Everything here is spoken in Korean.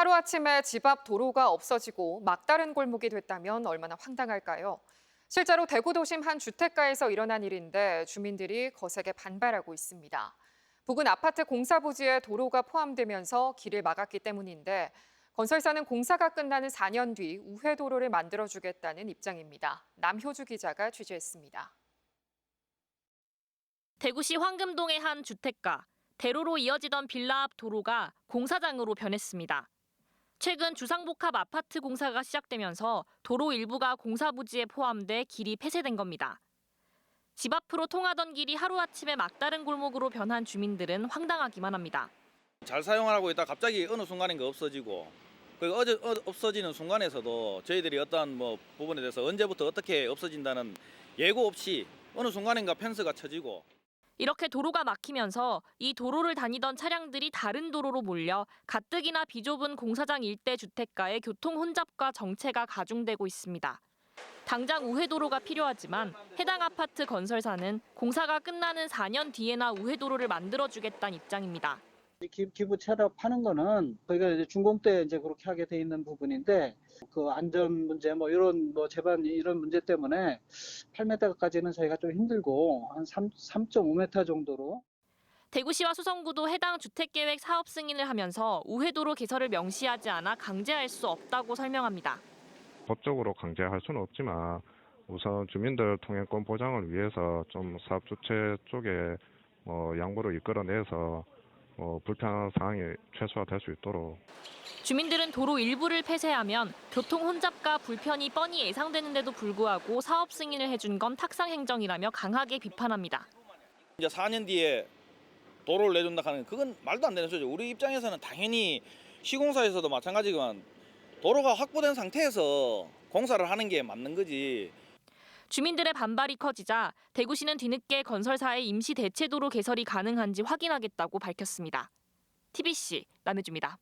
하루아침에 집 앞 도로가 없어지고 막다른 골목이 됐다면 얼마나 황당할까요? 실제로 대구 도심 한 주택가에서 일어난 일인데 주민들이 거세게 반발하고 있습니다. 부근 아파트 공사 부지에 도로가 포함되면서 길을 막았기 때문인데 건설사는 공사가 끝나는 4년 뒤 우회 도로를 만들어 주겠다는 입장입니다. 남효주 기자가 취재했습니다. 대구시 황금동의 한 주택가. 대로로 이어지던 빌라 앞 도로가 공사장으로 변했습니다. 최근 주상복합 아파트 공사가 시작되면서 도로 일부가 공사 부지에 포함돼 길이 폐쇄된 겁니다. 집 앞으로 통하던 길이 하루아침에 막다른 골목으로 변한 주민들은 황당하기만 합니다. 잘 사용하고 있다 갑자기 어느 순간인가 없어지고 그리고 어제 어, 없어지는 순간에서도 저희들이 어떠한 뭐 부분에 대해서 언제부터 어떻게 없어진다는 예고 없이 어느 순간인가 펜스가 쳐지고 이렇게 도로가 막히면서 이 도로를 다니던 차량들이 다른 도로로 몰려 가뜩이나 비좁은 공사장 일대 주택가의 교통 혼잡과 정체가 가중되고 있습니다. 당장 우회도로가 필요하지만 해당 아파트 건설사는 공사가 끝나는 4년 뒤에나 우회도로를 만들어주겠다는 입장입니다. 이 기- 기부 체납 하는 거는 저희가 이제 준공 때 이제 그렇게 하게 돼 있는 부분인데 그 안전 문제 뭐 이런 뭐 제반 이런 문제 때문에 8m까지는 저희가 좀 힘들고 한 3, 3.5m 정도로 대구시와 수성구도 해당 주택계획 사업 승인을 하면서 우회도로 개설을 명시하지 않아 강제할 수 없다고 설명합니다. 법적으로 강제할 수는 없지만 우선 주민들 통행권 보장을 위해서 좀 사업 주체 쪽에 뭐 양보를 이끌어내서 뭐 불편한 상황이 최소화될 수 있도록 주민들은 도로 일부를 폐쇄하면 교통 혼잡과 불편이 뻔히 예상되는데도 불구하고 사업 승인을 해준 건 탁상 행정이라며 강하게 비판합니다. 이제 4년 뒤에 도로를 내준다 하는 그건 말도 안 되는 소리죠. 우리 입장에서는 당연히 시공사에서도 마찬가지지만 도로가 확보된 상태에서 공사를 하는 게 맞는 거지. 주민들의 반발이 커지자 대구시는 뒤늦게 건설사의 임시 대체도로 개설이 가능한지 확인하겠다고 밝혔습니다. TBC 남해주입니다.